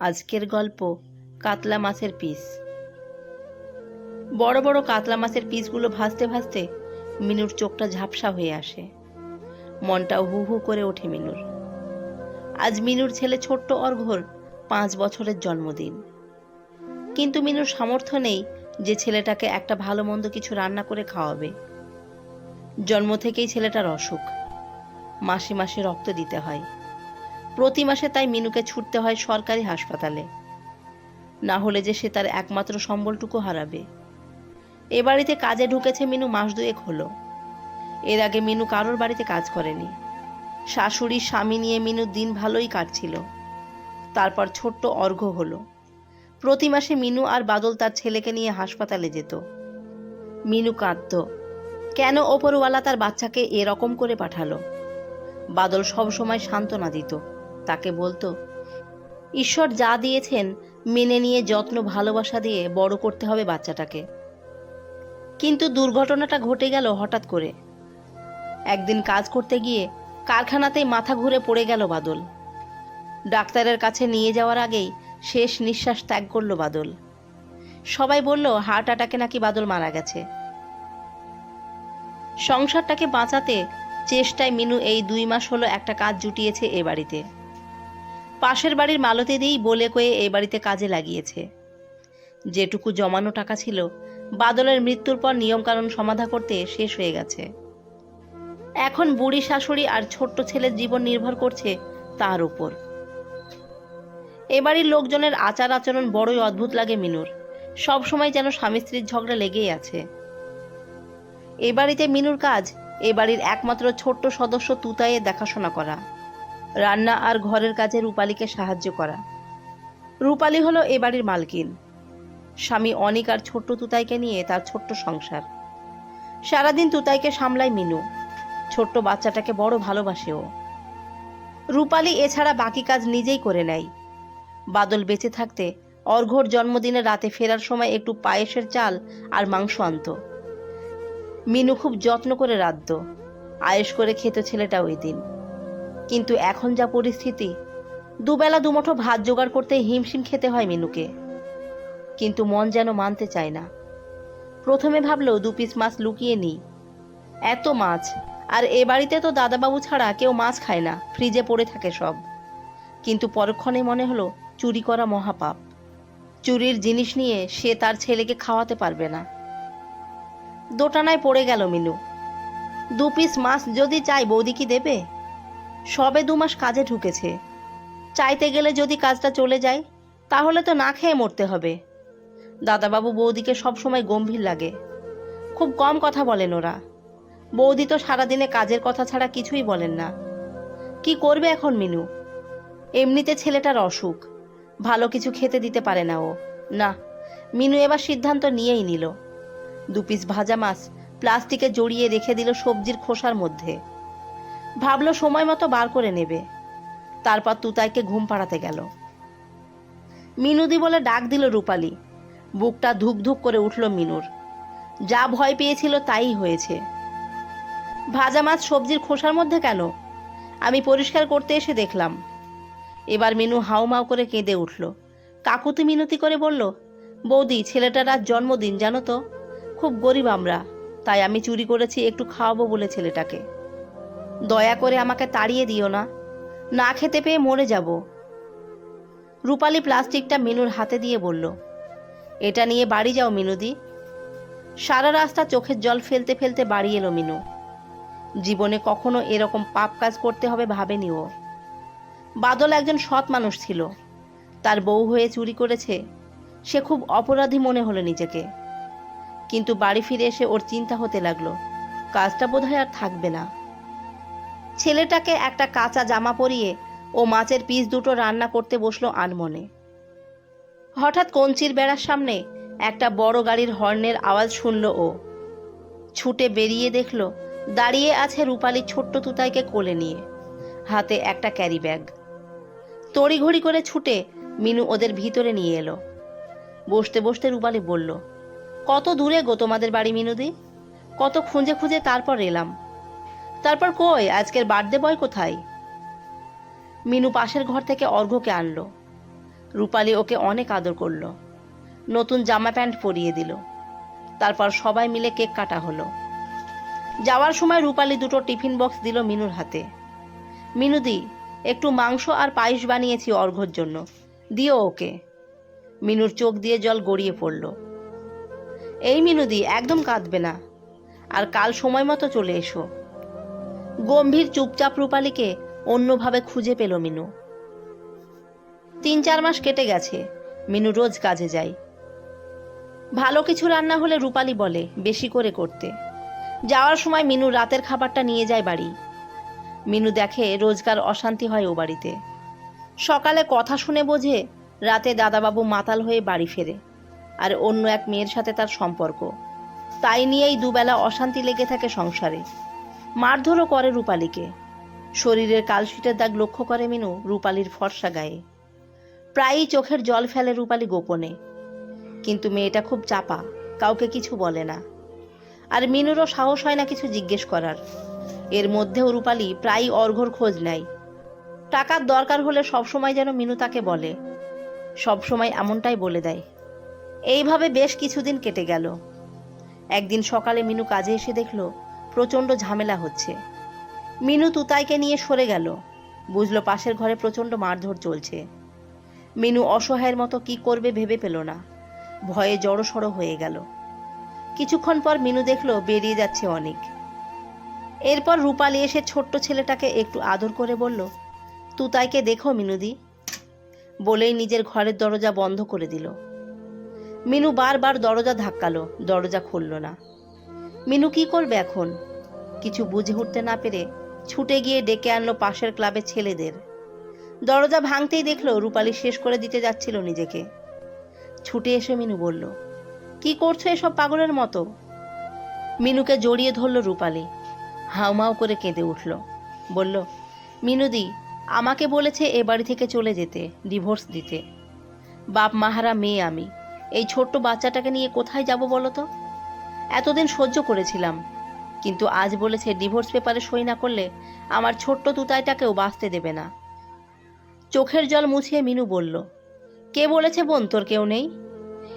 আজকের গল্প কাতলা মাছের পিস। বড় বড় কাতলা মাছের পিসগুলো ভাজতে ভাজতে মিনুর চোখটা ঝাপসা হয়ে আসে। মনটা হু হু করে ওঠে মিনুর। আজ মিনুর ছেলে ছোট্ট অর্ঘর পাঁচ বছরের জন্মদিন। কিন্তু মিনুর সামর্থ্য নেই যে ছেলেটাকে একটা ভালো মন্দ কিছু রান্না করে খাওয়াবে। জন্ম থেকেই ছেলেটার অসুখ। মাসে মাসে রক্ত দিতে হয়। প্রতি মাসে তাই মিনুকে ছুটতে হয় সরকারি হাসপাতালে। না হলে যে সে তার একমাত্র সম্বলটুকু হারাবে। এ বাড়িতে কাজে ঢুকেছে মিনু মাস দুয়েক হলো। এর আগে মিনু কারোর বাড়িতে কাজ করেনি। শাশুড়ি, স্বামী নিয়ে মিনুর দিন ভালোই কাটছিল। তারপর ছোট্ট অর্ঘ্য হলো। প্রতি মাসে মিনু আর বাদল তার ছেলেকে নিয়ে হাসপাতালে যেত। মিনু কাঁদত। কেন ওপরওয়ালা তার বাচ্চাকে এরকম করে পাঠালো? বাদল সব সময় সান্ত্বনা দিত। তাকে বলতো, ঈশ্বর যা দিয়েছেন, মেনে নিয়ে যত্ন, ভালোবাসা দিয়ে বড় করতে হবে বাচ্চাটাকে। কিন্তু দুর্ঘটনাটা ঘটে গেল হঠাৎ করে। একদিন কাজ করতে গিয়ে কারখানাতেই মাথা ঘুরে পড়ে গেল বাদল। ডাক্তারের কাছে নিয়ে যাওয়ার আগেই শেষ নিঃশ্বাস ত্যাগ করল বাদল। সবাই বলল, হার্ট অ্যাটাকে নাকি বাদল মারা গেছে? সংসারটাকে বাঁচাতে চেষ্টায় মিনু এই দুই মাস হলো একটা কাজ জুটিয়েছে এ বাড়িতে। পাশের বাড়ির মালতী দিয়েই বলে কয়ে এ বাড়িতে কাজে লাগিয়েছে। যেটুকু জমানো টাকা ছিল, বাদলের মৃত্যুর পর নিয়মকানুন সমাধা করতে শেষ হয়ে গেছে। এখন বুড়ি শাশুড়ি আর ছোট্ট ছেলের জীবন নির্ভর করছে তার উপর। এ বাড়ির লোকজনের আচার আচরণ বড়ই অদ্ভুত লাগে মিনুর। সব সময় যেন স্বামী স্ত্রীর ঝগড়া লেগেই আছে। এ বাড়িতে মিনুর কাজ, এ বাড়ির একমাত্র ছোট্ট সদস্য তুতায়ে দেখাশোনা করা। রান্না আর ঘরের কাজে রূপালীকে সাহায্য করা। রূপালী হলো এ বাড়ির মালকিন। স্বামী অনিক আর ছোট্ট তুতাইকে নিয়ে তার ছোট্ট সংসার। সারাদিন তুতাইকে সামলায় মিনু। ছোট্ট বাচ্চাটাকে বড় ভালোবাসে ও। রূপালী এছাড়া বাকি কাজ নিজেই করে নেয়। বাদল বেঁচে থাকতে অর্ঘর জন্মদিনে রাতে ফেরার সময় একটু পায়েসের চাল আর মাংস আনতো। মিনু খুব যত্ন করে রাঁধত। আয়েস করে খেত ছেলেটা ওই দিন। কিন্তু এখন যা পরিস্থিতি, দুবেলা দুমুঠো ভাত জোগাড় করতে হিমশিম খেতে হয় মিনুকে। কিন্তু মন যেন মানতে চায় না। প্রথমে ভাবলো দু পিস মাছ লুকিয়ে নিই। এত মাছ, আর এ বাড়িতে তো দাদাবাবু ছাড়া কেউ মাছ খায় না, ফ্রিজে পড়ে থাকে সব। কিন্তু পরক্ষণে মনে হলো চুরি করা মহাপাপ। চুরির জিনিস নিয়ে সে তার ছেলেকে খাওয়াতে পারবে না। দোটানায় পড়ে গেল মিনু। দু পিস মাছ যদি চাই বৌদি কি দেবে? সবে দু মাস কাজে ঢুকেছে। চাইতে গেলে যদি কাজটা চলে যায়, তাহলে তো না খেয়ে মরতে হবে। দাদাবাবু বৌদিকে সবসময় গম্ভীর লাগে। খুব কম কথা বলেন ওরা। বৌদি তো সারাদিনে কাজের কথা ছাড়া কিছুই বলেন না। কি করবে এখন মিনু? এমনিতে ছেলেটার অসুখ। ভালো কিছু খেতে দিতে পারে না ও। না, মিনু এবার সিদ্ধান্ত নিয়েই নিল। দু পিস ভাজা মাছ প্লাস্টিকে জড়িয়ে রেখে দিল সবজির খোসার মধ্যে। ভাবলো সময় মতো বার করে নেবে। তারপর তুতাইকে ঘুম পাড়াতে গেল। মিনুদি বলে ডাক দিল রূপালী। বুকটা ধুক ধুক করে উঠল মিনুর। যা ভয় পেয়েছিল তাই হয়েছে। ভাজা মাছ সবজির খোসার মধ্যে কেন? আমি পরিষ্কার করতে এসে দেখলাম। এবার মিনু হাউমাউ করে কেঁদে উঠল। কাকুতি মিনতি করে বলল, বৌদি, ছেলেটার আজ জন্মদিন, জানো তো? খুব গরিব আমরা। তাই আমি চুরি করেছি, একটু খাওয়াবো বলে ছেলেটাকে। দয়া করে আমাকে তাড়িয়ে দিও না। না খেতে পেয়ে মরে যাব। রূপালী প্লাস্টিকটা মিনুর হাতে দিয়ে বলল, এটা নিয়ে বাড়ি যাও মিনুদি। সারা রাস্তা চোখের জল ফেলতে ফেলতে বাড়ি এলো মিনু। জীবনে কখনো এরকম পাপ কাজ করতে হবে ভাবেনি ও। বাদল একজন সৎ মানুষ ছিল। তার বউ হয়ে চুরি করেছে। সে খুব অপরাধী মনে হলো নিজেকে। কিন্তু বাড়ি ফিরে এসে ওর চিন্তা হতে লাগল। কাজটা বোধহয় আর থাকবে না। ছেলেটাকে একটা কাঁচা জামা পরিয়ে ও মাছের পিস দুটো রান্না করতে বসল আনমনে। হঠাৎ কঞ্চির বেড়ার সামনে একটা বড় গাড়ির হর্নের আওয়াজ শুনল ও। ছুটে বেরিয়ে দেখল দাঁড়িয়ে আছে রূপালি ছোট্ট তুতাইকে কোলে নিয়ে। হাতে একটা ক্যারি ব্যাগ। তড়িঘড়ি করে ছুটে মিনু ওদের ভিতরে নিয়ে এলো। বসতে বসতে রূপালি বলল, কত দূরে গো তোমাদের বাড়ি মিনুদি? কত খুঁজে খুঁজে তারপর এলাম। তারপর কই? আজকের বার্থডে বয় কোথায়? মিনু পাশের ঘর থেকে অর্ঘ্যকে আনলো। রূপালি ওকে অনেক আদর করল। নতুন জামা প্যান্ট পরিয়ে দিল। তারপর সবাই মিলে কেক কাটা হলো। যাওয়ার সময় রূপালি দুটো টিফিন বক্স দিল মিনুর হাতে। মিনুদি একটু মাংস আর পায়েস বানিয়েছি অর্ঘ্যর জন্য। দিও ওকে। মিনুর চোখ দিয়ে জল গড়িয়ে পড়ল। এই মিনুদি একদম কাঁদবে না। আর কাল সময় মতো চলে এসো। গম্ভীর চুপচাপ রূপালীকে অন্যভাবে খুঁজে পেল মিনু। তিন চার মাস কেটে গেছে, মিনু রোজ কাজে যায়। ভালো কিছু রান্না হলে রূপালী বলে, বেশি করে করতে। যাওয়ার সময় মিনু রাতের খাবারটা নিয়ে যায় বাড়ি। মিনু দেখে রোজগার অশান্তি হয় ও বাড়িতে। সকালে কথা শুনে বোঝে, রাতে দাদাবাবু মাতাল হয়ে বাড়ি ফেরে, আর অন্য এক মেয়ের সাথে তার সম্পর্ক। তাই নিয়েই দুবেলা অশান্তি লেগে থাকে সংসারে। মারধরও করে রূপালীকে। শরীরের কালশিটের দাগ লক্ষ্য করে মিনু রূপালীর ফর্সা গায়ে। প্রায়ই চোখের জল ফেলে রূপালী গোপনে। কিন্তু মেয়েটা খুব চাপা, কাউকে কিছু বলে না। আর মিনুরও সাহস হয় না কিছু জিজ্ঞেস করার। এর মধ্যেও রূপালী প্রায়ই অর্ঘর খোঁজ নেয়। টাকার দরকার হলে সবসময় যেন মিনু তাকে বলে। সবসময় এমনটাই বলে দেয়। এইভাবে বেশ কিছুদিন কেটে গেল। একদিন সকালে মিনু কাজে এসে দেখল প্রচণ্ড ঝামেলা হচ্ছে। মিনু তুতাইকে নিয়ে সরে গেল। বুঝলো পাশের ঘরে প্রচণ্ড মারধর চলছে। মিনু অসহায়ের মতো কি করবে ভেবে পেল না। ভয়ে জড়সড় হয়ে গেল। কিছুক্ষণ পর মিনু দেখল বেরিয়ে যাচ্ছে অনেক। এরপর রূপালী এসে ছোট্ট ছেলেটাকে একটু আদর করে বলল, তুতাইকে দেখো মিনুদি। বলেই নিজের ঘরের দরজা বন্ধ করে দিল। মিনু বারবার দরজা ধাক্কালো, দরজা খুলল না। মিনু কি করবে এখন? কিছু বুঝে উঠতে না পেরে ছুটে গিয়ে ডেকে আনলো পাশের ক্লাবের ছেলেদের। দরজা ভাঙতেই দেখল রূপালি শেষ করে দিতে যাচ্ছিল নিজেকে। ছুটে এসে মিনু বলল, কি করছ এসব পাগলের মতো? মিনুকে জড়িয়ে ধরল রূপালি। হাউমাউ করে কেঁদে উঠল। বলল, মিনুদি, আমাকে বলেছে এ বাড়ি থেকে চলে যেতে, ডিভোর্স দিতে। বাপ মাহারা মেয়ে আমি। এই ছোট্ট বাচ্চাটাকে নিয়ে কোথায় যাব বলো তো? এতদিন সহ্য করেছিলাম। কিন্তু আজ বলেছে, ডিভোর্স পেপারে সই না করলে আমার ছোট্ট তুতাইটাকেও বাঁচতে দেবে না। চোখের জল মুছিয়ে মিনু বলল, কে বলেছে বোন তোর কেউ নেই?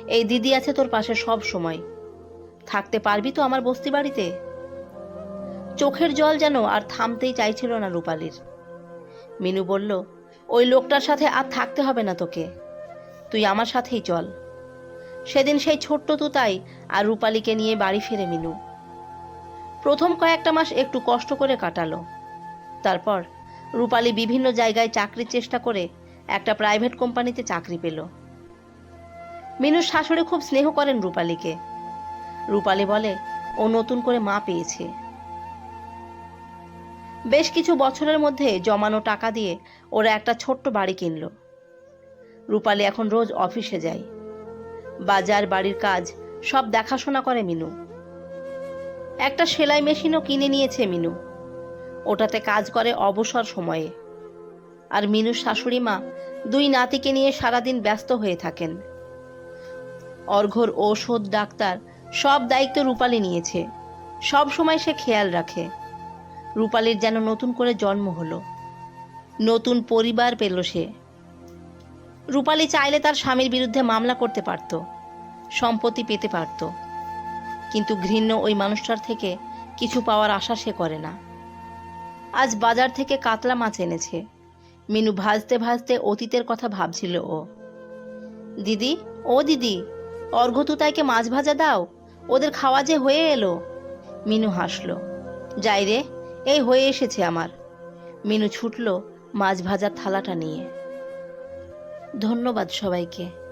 এই দিদি আছে তোর পাশে সব সময়। থাকতে পারবি তো আমার বস্তি বাড়িতে? চোখের জল যেন আর থামতেই চাইছিল না রূপালির। মিনু বলল, ওই লোকটার সাথে আর থাকতে হবে না তোকে। তুই আমার সাথেই চল। সেদিন সেই ছোট্ট তুতাই আর রূপালীকে নিয়ে বাড়ি ফেরে মিনু। প্রথম কয়েকটা মাস একটু কষ্ট করে কাটালো। তারপর রূপালী বিভিন্ন জায়গায় চাকরির চেষ্টা করে একটা প্রাইভেট কোম্পানিতে চাকরি পেল। মিনুর শাশুড়ি খুব স্নেহ করেন রূপালীকে। রূপালী বলে, ও নতুন করে মা পেয়েছে। বেশ কিছু বছরের মধ্যে জমানো টাকা দিয়ে ওরা একটা ছোট্ট বাড়ি কিনল। রূপালী এখন রোজ অফিসে যায়। বাজার, বাড়ির কাজ, সব দেখাশোনা করে মিনু। একটা সেলাই মেশিনও কিনে নিয়েছে মিনু। ওটাতে কাজ করে অবসর সময়ে। আর মিনুর শাশুড়ি মা দুই নাতিকে নিয়ে সারাদিন ব্যস্ত হয়ে থাকেন। অর্ঘর ঔষধ ডাক্তার, সব দায়িত্ব রূপালী নিয়েছে। সব সময় সে খেয়াল রাখে। রূপালীর যেন নতুন করে জন্ম হলো। নতুন পরিবার পেল সে। রূপালী চাইলে তার স্বামীর বিরুদ্ধে মামলা করতে পারত, সম্পত্তি পেতে পারত। কিন্তু ঘৃণ্য ওই মানুষটার থেকে কিছু পাওয়ার আশা সে করে না। আজ বাজার থেকে কাতলা মাছ এনেছে। মিনু ভাজতে ভাজতে অতীতের কথা ভাবছিল ও। দিদি ও দিদি অর্ঘতুতাইকে মাছ ভাজা দাও, ওদের খাওয়া যে হয়ে এলো। মিনু হাসলো। যাই রে, এই হয়ে এসেছে আমার। মিনু ছুটল মাছ ভাজার থালাটা নিয়ে। ধন্যবাদ সবাইকে।